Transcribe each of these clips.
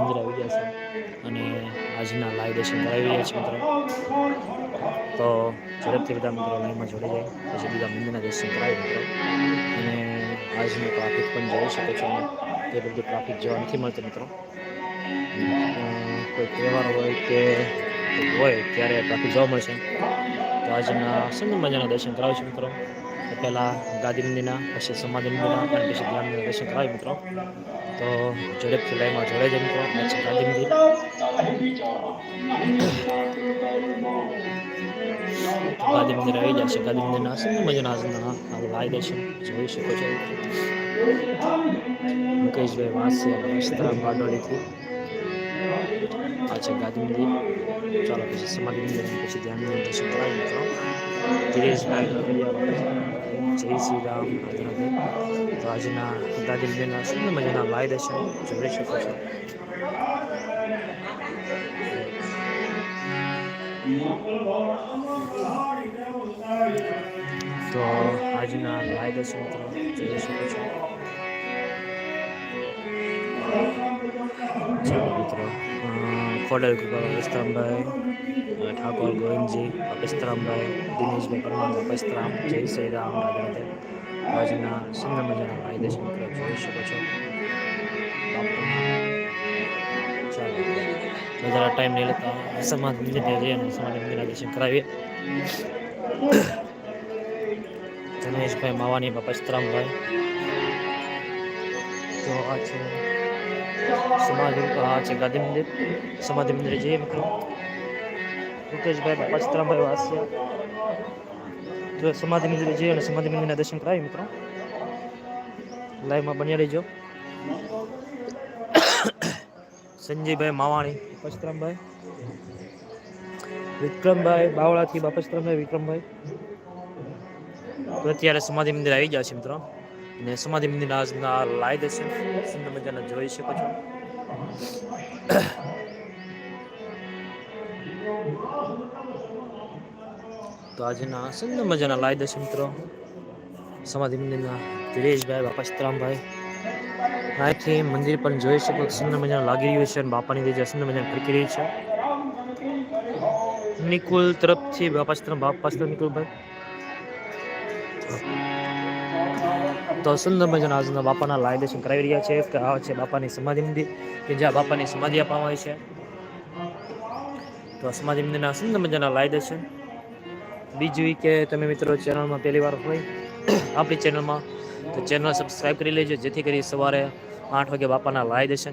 મંદિર આવી ગયા છે. અને આજના લાઈવ દર્શન કરાવી રહ્યા છે મિત્રો. તો ઝડપથી બધા મિત્રો લાઈનમાં જોડી જાય. પછી બીજા મંદિરના દર્શન કરાવી મિત્રો. અને આજનો ટ્રાફિક પણ જોઈ શકો છો તે બધું ટ્રાફિક જોવા નથી મળતું મિત્રો. કોઈ તહેવાર હોય કે હોય ત્યારે ટ્રાફિક જોવા મળશે. તો આજના સુંદર મજાના દર્શન કરાવું છું મિત્રો. પહેલાં ગાદી મંદિરના, પછી સમાધિ મંદિરના, અને પછી ધ્યાન દર્શન કરાવી મિત્રો. તો ઝડપથી લાઈનમાં જોડે જ મિત્રો. આ છે ગાદી મંદિર. ગાદી મંદિર આવી જશે ગાદી મંદિરના સુંદર મજાના આજના આ લાઈ દર્શન જોઈ શકો છો. મુકેશભાઈ વાસિયા વસ્ત્રા બારડોલીથી આ છે ગાદી મંદિર. ચાલો, પછી સમાધિ મંદિર પછી ધ્યાન દર્શન કરાવી મિત્રો ગગડિયા જય શ્રી રામ તો આજના દાદીલબેનના સુંદર મજાના લાઈ દર્શન જોઈ શકો છો. તો આજના લાઈ દર્શન મિત્રો. જોઈ શકો છો. મિત્રો ખોડલ કૃપા પસ્તરામભાઈ ઠાકોર ગોવિંદજી પસ્તરામભાઈ દિનેશભાઈ પરમાર પસ્તરામ જય શ્રી રામ રાધે. આજના સુંદર મજાના લાઈ દર્શન મિત્રો જોઈ શકો છો. જરા ટાઈમ નહીં લેતા સમાજ મંદિરે જઈએ અને સમાજ મંદિરના દર્શન કરાવીએ. ધનેશભાઈ માવાની પસ્તરામભાઈ તો આ છે સમાધિ છે ગાંધી મંદિર સમાધિ મંદિરે જઈએ મિત્રો મુકેશભાઈ પચતરામભાઈ વાસિયા જો સમાધિ મંદિરે જઈએ અને સમાધિ મંદિરના દર્શન કરાવી મિત્રો લાઈવમાં બન્યા રહીજો સંજયભાઈ માવાણી પચતરામભાઈ વિક્રમભાઈ બાવળાથી બાપસ્ત્રમભાઈ વિક્રમભાઈ તો અત્યારે સમાધિ મંદિર આવી ગયા છે, મિત્રો. અને સમાધિ મંદિર આજના લાઈ દર્શન સુંદર મજાના જોઈ શકો છો. તો આજના સુંદર મજાના લાઈ દર્શન મિત્રો. સમાધિ મંદિરના ધીરેશભાઈ બાપસ્તરામભાઈ અહીંથી મંદિર પણ જોઈ શકો સુંદર મજાનું લાગી રહ્યું છે અને બાપાની દેજા સુંદર મજાની ફરકી રહી છે. નિકુલ તરફથી બાપાસ્તરામ બાપાસ્તરામ નિકુલભાઈ. તો સુંદર મજાના આજના બાપાના લાય દર્શન કરાવી રહ્યા છે. કે આ છે બાપાની સમાધિ મંદિર, કે જ્યાં બાપાની સમાધિ આપવામાં આવી છે. તો સમાધિ મંદિરના સુંદર મજાના લાય દર્શન બીજું કે તમે મિત્રો ચેનલમાં પહેલી વાર હોય, આપણી ચેનલમાં, તો ચેનલ સબસ્ક્રાઈબ કરી લેજો, જેથી કરી સવારે આઠ વાગે બાપાના લાય દર્શન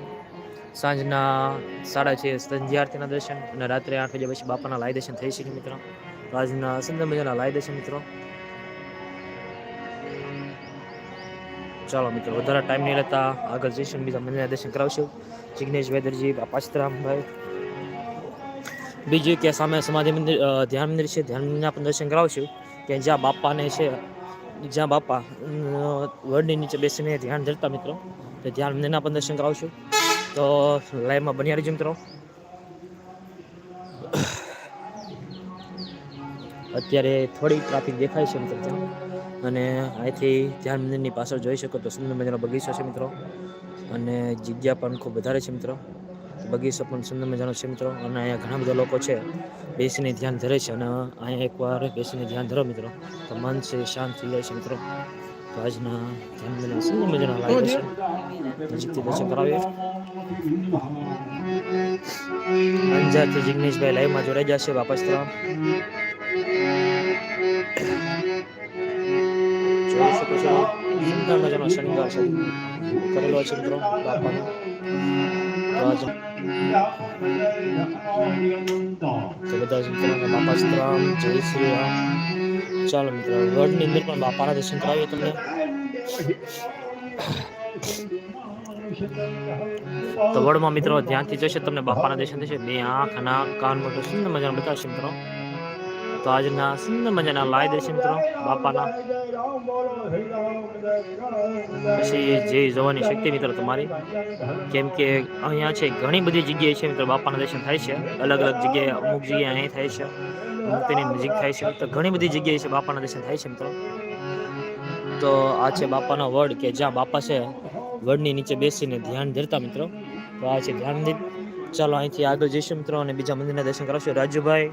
સાંજના સાડા છે સંધ્યાર્થીના દર્શન, અને રાત્રે આઠ વાગ્યા પછી બાપાના લાય દર્શન થઈ શકે મિત્રો. આજના સુંદર મજાના લાય દર્શન મિત્રો. ચાલો મિત્રો, વધારે ટાઈમ નહીં લેતા. આગળ જઈશું બીજા મંદિરના દર્શન કરાવશું. જિગ્નેશ વેદરજી પાચતરામભાઈ બીજું કે સામે સમાધિ મંદિર ધ્યાન મંદિર છે. ધ્યાન મંદિરના પણ દર્શન કરાવશું. કે જ્યાં બાપાને છે, જ્યાં બાપા વડની નીચે બેસીને ધ્યાન ધરતા મિત્રો, તો ધ્યાન મંદિરના પણ દર્શન કરાવશું. તો લાઈવમાં બન્યા રહીજો મિત્રો. અત્યારે થોડી ટ્રાફિક દેખાય છે મિત્રો ત્યાં. અને અહીંથી ધ્યાન મંદિરની પાછળ જોઈ શકો તો સુંદર મજાનો બગીચો છે મિત્રો. અને જગ્યા પણ ખૂબ વધારે છે મિત્રો. બગીચો પણ સુંદર મજાનો છે મિત્રો. અને અહીંયા ઘણા બધા લોકો છે, બેસીને ધ્યાન ધરે છે. અને અહીંયા એકવાર બેસીને ધ્યાન ધરો મિત્રો. તો મન છે, શાંત થઈ જાય છે મિત્રો. તો આજના ધ્યાન સુંદર મજાના લાગે છે. નજીકથી દર્શન કરાવીએ. અંજારથી જિગ્નેશભાઈ લાઈવમાં જોડાઈ જશે વાપસ તરફ. જોઈ શકો છો સુંદર મજાનો શણગાર છે કરેલો છે મિત્રો બાપાનો બધા જ મિત્રોને બાપા સીતારામ જય શ્રી રામ ચાલો મિત્રો વડની અંદર પણ બાપાના દર્શન કરાવીએ તમને તો વડમાં મિત્રો ધ્યાનથી જશે તમને બાપાના દર્શન થશે. બે આંખ, નાક, કાન મોટું સુંદર મજાનું બતાવશે મિત્રો. તો આજના સુંદર મજાના લાય દર્શન મિત્રો, બાપાના. પછી જે જોવાની શક્તિ મિત્રો તમારી, કેમ કે અહીંયા છે ઘણી બધી જગ્યાએ છે મિત્રો બાપાના દર્શન થાય છે. અલગ અલગ જગ્યાએ અમુક જગ્યાએ અહીં થાય છે, અમુક તેની નજીક થાય છે. તો ઘણી બધી જગ્યાએ છે બાપાના દર્શન થાય છે મિત્રો. તો આ છે બાપાનો વડ કે જ્યાં બાપા છે, વડની નીચે બેસીને ધ્યાન ધરતા મિત્રો. તો આ છે ધ્યાન ચાલો અહીંથી આગળ જઈશું મિત્રો અને બીજા મંદિરના દર્શન કરાવશું. રાજુભાઈ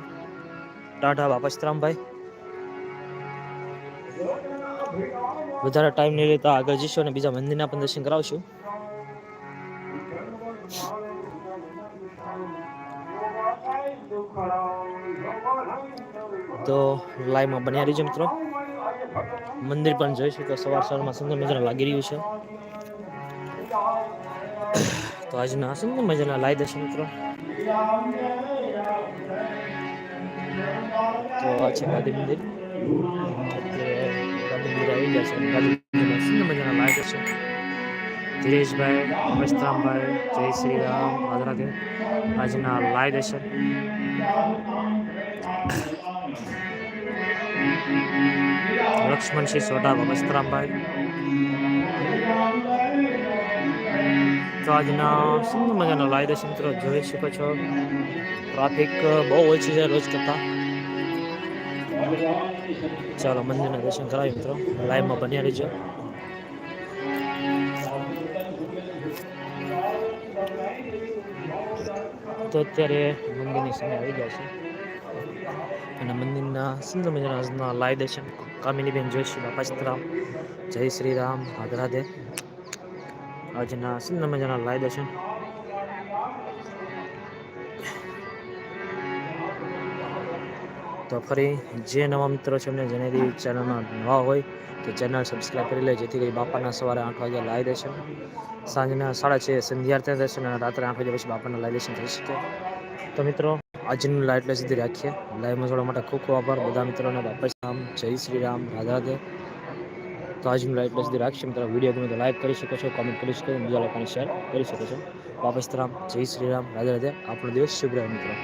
ટાટા બાપસ્તરામભાઈ વધારે ટાઈમ નહીં લેતા આગળ જઈશું અને બીજા મંદિરના પણ દર્શન કરાવશું. તો લાઈવમાં બન્યા રહીજો મિત્રો. મંદિર પણ જોઈ તો સવાર સવારમાં સુંદર મજાનું લાગી રહ્યું છે. તો આજના સુંદર મજાના લાઈ દર્શન મિત્રો. તો આ છે, ગાંધી મંદિર. ગાંધી મંદિર આવી ગયા છે. ગાંધી મંદિરમાં સુંદર મજાના લાઈ છે. ધીરેશભાઈ મસ્તરામભાઈ જય શ્રી રામ રાધે રાધે આજના લાઈ દર્શન. લક્ષ્મણસિંહ સોઢા મસ્તરામભાઈ તો આજના સુંદર મજાના લાઈ દર્શન મિત્રો જોઈ શકો છો. ટ્રાફિક બહુ ઓછી છે રોજ કરતાં. ચાલો, મંદિરના દર્શન કરાવી મિત્રો. લાઈવમાં બન્યા રહીજો. તો અત્યારે મંદિરની સમય આવી ગયા છે. અને મંદિરના સુંદર મજાના લાઈવ લાઈ દર્શન. કામિનીબેન જોઈશું બાપા સીતારામ. જય શ્રી રામ. રાધે આજના સુંદર મજાના લાઈવ દર્શન. તો ફરી જે નવા મિત્રો છે એમને જણાવી ચેનલમાં નવા હોય, તો ચેનલ સબસ્ક્રાઈબ કરી લે, જેથી કરી બાપાના સવારે આઠ વાગે લાઈ દર્શન સાંજના સાડા છે સંધ્યાર્થના દર્શન અને રાત્રે આઠ વાગ્યા પછી બાપાના લાઈ દર્શન થઈ શકે. તો મિત્રો, આજનું લાઈવ એટલે સુધી રાખીએ. લાઈવમાં જોડવા માટે ખૂબ ખૂબ આભાર. બધા મિત્રોને બાપા રામ, જય શ્રી રામ રાધા દે તો આજનું લાઈવ પ્લસ રાખીએ. મિત્રો વીડિયો ગમે તો લાઈક કરી શકો છો કોમેન્ટ કરી શકો છો, બીજા લોકોને શેર કરી શકો છો. વાપસ રામ, જય શ્રી રામ રાધે રાધે આપણો દિવસ શુભ રહે મિત્રો.